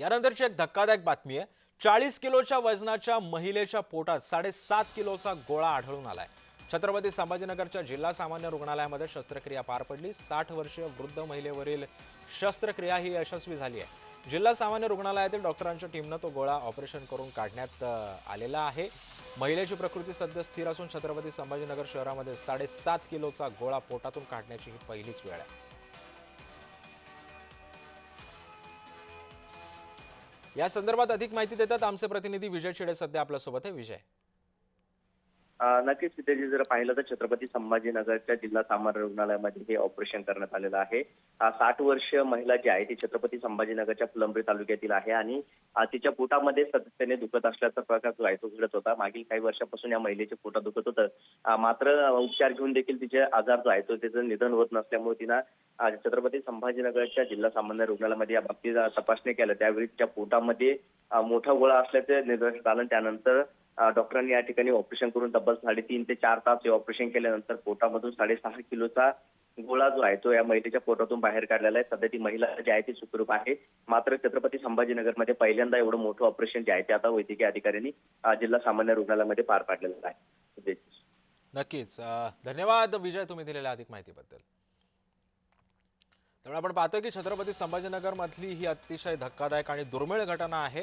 यानंतरची एक धक्कादायक बातमी आहे. चाळीस किलोच्या वजनाच्या महिलेच्या पोटात साडेसात किलोचा गोळा आढळून आलाय. छत्रपती संभाजीनगरच्या जिल्हा सामान्य रुग्णालयामध्ये शस्त्रक्रिया पार पडली. साठ वर्षीय वृद्ध महिलेवरील शस्त्रक्रिया ही यशस्वी झाली आहे. जिल्हा सामान्य रुग्णालयातील डॉक्टरांच्या टीमनं तो गोळा ऑपरेशन करून काढण्यात आलेला आहे. महिलेची प्रकृती सध्या स्थिर असून छत्रपती संभाजीनगर शहरामध्ये साडेसात किलोचा गोळा पोटातून काढण्याची ही पहिलीच वेळ आहे. या संदर्भात अधिक माहिती देतात आमचे प्रतिनिधी विजय शिडे. सध्या आपल्यासोबत आहे. विजय. नक्कीच तिथे जर पाहिलं तर छत्रपती संभाजीनगरच्या जिल्हा सामान्य रुग्णालयामध्ये हे ऑपरेशन करण्यात आलेलं आहे. साठ वर्ष महिला जी आहे ती छत्रपती संभाजीनगरच्या फुलंब्री तालुक्यातील आहे आणि तिच्या पोटामध्ये सातत्याने दुखत असल्याचा प्रकार जो आहे तो घडत होता. मागील काही वर्षापासून या महिलेचे पोटा दुखत होतं. मात्र उपचार घेऊन देखील तिचे आजार जो आहे तो त्याचं निधन होत नसल्यामुळे तिनं छत्रपती संभाजीनगरच्या जिल्हा सामान्य रुग्णालयामध्ये या बाबतीत तपासणी केलं त्यावेळी तिच्या पोटामध्ये मोठा गोळा असल्याचे निदर्शनास आलं त्यानंतर डॉक्टरांनी या ठिकाणी ऑपरेशन करून तब्बल साडेतीन ते चार तास हे ऑपरेशन केल्यानंतर पोटामधून साडेसहा किलोचा गोळा जो आहे तो या महिलेच्या पोटातून बाहेर काढलेला आहे. सध्या ती महिला जी आहे ती सुखरूप आहे. मात्र छत्रपती संभाजीनगरमध्ये पहिल्यांदा एवढं मोठं ऑपरेशन जे आहे ते आता वैद्यकीय अधिकाऱ्यांनी जिल्हा सामान्य रुग्णालयामध्ये पार पाडलेलं आहे. नक्कीच. धन्यवाद विजय तुम्ही दिलेल्या अधिक माहितीबद्दल. त्यामुळे आपण पाहतोय की छत्रपती संभाजीनगर मधली ही अतिशय धक्कादायक आणि दुर्मिळ घटना आहे.